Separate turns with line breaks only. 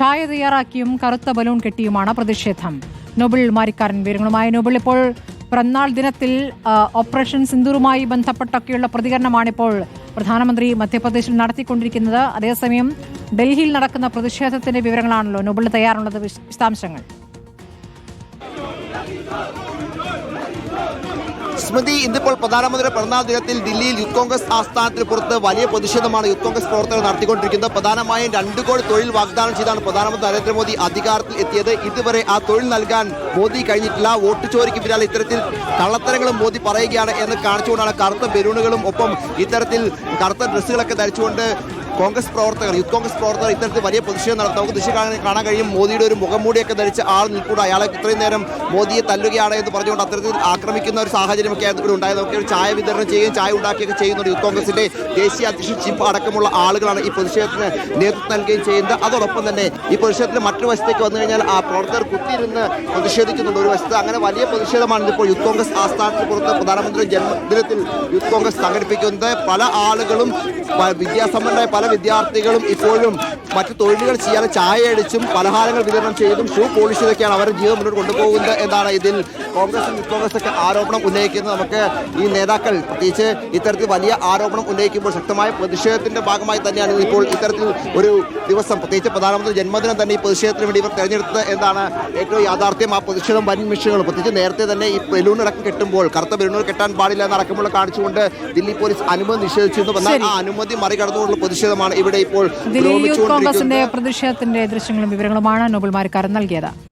ചായ തയ്യാറാക്കിയും കറുത്ത ബലൂൺ കെട്ടിയുമാണ് പ്രതിഷേധം. നോബിൾ മാരിക്കാരൻ വിവരങ്ങളുമായി. നോബിൾ ഇപ്പോൾ പിറന്നാൾ ദിനത്തിൽ ഓപ്പറേഷൻ സിന്ദൂറുമായി ബന്ധപ്പെട്ടൊക്കെയുള്ള പ്രതികരണമാണിപ്പോൾ പ്രധാനമന്ത്രി മധ്യപ്രദേശിൽ നടത്തിക്കൊണ്ടിരിക്കുന്നത്. അതേസമയം ഡൽഹിയിൽ നടക്കുന്ന പ്രതിഷേധത്തിന്റെ വിവരങ്ങളാണല്ലോ നൊബിൾ തയ്യാറുള്ളത് വിശ- വിശദാംശങ്ങൾ.
സ്മൃതി ഇന്നിപ്പോൾ പ്രധാനമന്ത്രിയുടെ പിറന്നാൾ ദിനത്തിൽ ദില്ലിയിൽ യൂത്ത് കോൺഗ്രസ് ആസ്ഥാനത്തിന് പുറത്ത് വലിയ പ്രതിഷേധമാണ് യൂത്ത് കോൺഗ്രസ് പ്രവർത്തകർ നടത്തിക്കൊണ്ടിരിക്കുന്നത്. പ്രധാനമായും രണ്ട് കോടി തൊഴിൽ വാഗ്ദാനം ചെയ്താണ് പ്രധാനമന്ത്രി നരേന്ദ്രമോദി അധികാരത്തിൽ എത്തിയത്. ഇതുവരെ ആ തൊഴിൽ നൽകാൻ മോദി കഴിഞ്ഞിട്ടില്ല. വോട്ട് ചോരിക്ക് പിന്നാലെ ഇത്തരത്തിൽ കള്ളത്തരങ്ങളും മോദി പറയുകയാണ് എന്ന് കാണിച്ചുകൊണ്ടാണ് കറുത്ത ബലൂണുകളും ഒപ്പം ഇത്തരത്തിൽ കറുത്ത ഡ്രസ്സുകളൊക്കെ ധരിച്ചുകൊണ്ട് കോൺഗ്രസ് പ്രവർത്തകർ യൂത്ത് കോൺഗ്രസ് പ്രവർത്തകർ ഇത്തരത്തിൽ വലിയ പ്രതിഷേധം നടത്തും. നമുക്ക് ദൃശ്യം കാണാൻ കഴിയും. മോദിയുടെ ഒരു മുഖംമൂടിയൊക്കെ ധരിച്ച് ആൾ നിൽക്കൂടെ അയാളെ ഇത്രയും നേരം മോദിയെ തല്ലുകയാണ് എന്ന് പറഞ്ഞുകൊണ്ട് അത്തരത്തിൽ ആക്രമിക്കുന്ന ഒരു സാഹചര്യമൊക്കെ ആയിരുന്നു ഇവിടെ ഉണ്ടായത്. നമുക്ക് ചായ വിതരണം ചെയ്യുകയും ചായ ഉണ്ടാക്കുകയൊക്കെ ചെയ്യുന്നുണ്ട് യൂത്ത് കോൺഗ്രസിന്റെ ദേശീയ അധ്യക്ഷൻ ചിപ്പ് അടക്കമുള്ള ആളുകളാണ് ഈ പ്രതിഷേധത്തിന് നേതൃത്വം നൽകുകയും ചെയ്യുന്നത്. അതോടൊപ്പം തന്നെ ഈ പ്രതിഷേധത്തിന് മറ്റൊരു വശത്തേക്ക് വന്നു കഴിഞ്ഞാൽ ആ പ്രവർത്തകർ കുത്തിയിരുന്ന് പ്രതിഷേധിക്കുന്നുണ്ട് ഒരു വശത്ത്. അങ്ങനെ വലിയ പ്രതിഷേധമാണ് ഇപ്പോൾ യൂത്ത് കോൺഗ്രസ് ആസ്ഥാനത്തിന് പുറത്ത് പ്രധാനമന്ത്രി ജന്മദിനത്തിൽ യൂത്ത് കോൺഗ്രസ് സംഘടിപ്പിക്കുന്നത്. പല ആളുകളും വിദ്യാസമ്പന്നരായ പല വിദ്യാർത്ഥികളും ഇപ്പോഴും മറ്റു തൊഴിലുകൾ ചെയ്യാതെ ചായ അടിച്ചും പലഹാരങ്ങൾ വിതരണം ചെയ്തും ഷൂ പോളിഷ് ചെയ്തൊക്കെയാണ് അവരുടെ ജീവിതം മുന്നോട്ട് കൊണ്ടുപോകുന്നത് എന്നാണ് ഇതിൽ കോൺഗ്രസും കോൺഗ്രസ് ഒക്കെ ആരോപണം ഉന്നയിക്കുന്നത്. നമുക്ക് ഈ നേതാക്കൾ പ്രത്യേകിച്ച് ഇത്തരത്തിൽ വലിയ ആരോപണം ഉന്നയിക്കുമ്പോൾ ശക്തമായ പ്രതിഷേധത്തിന്റെ ഭാഗമായി തന്നെയാണ് ഇപ്പോൾ ഇത്തരത്തിൽ ഒരു ദിവസം പ്രത്യേകിച്ച് പ്രധാനമന്ത്രി ജന്മദിനം തന്നെ ഈ പ്രതിഷേധത്തിന് വേണ്ടി ഇവർ തെരഞ്ഞെടുത്തത് എന്നാണ് ഏറ്റവും യാഥാർത്ഥ്യം. ആ പ്രതിഷേധം വൻ മിഷനുകൾ പ്രത്യേകിച്ച് നേരത്തെ തന്നെ ഈ ബലൂണടക്കം കെട്ടുമ്പോൾ കറുത്ത ബലൂണുകൾ കെട്ടാൻ പാടില്ല എന്നടക്കമുള്ള കാണിച്ചുകൊണ്ട് ദില്ലി പോലീസ് അനുമതി നിഷേധിച്ചിരുന്നു. എന്നാൽ ആ അനുമതി മറികടന്നുകൊണ്ടുള്ള പ്രതിഷേധമാണ് ഇവിടെ ഇപ്പോൾ
യൂത്ത് കോൺഗ്രസിന്റെ പ്രതിഷേധത്തിന്റെ ദൃശ്യങ്ങളും വിവരങ്ങളുമാണ് നോബിൾ മാരിക്കാരൻ നൽകിയത്.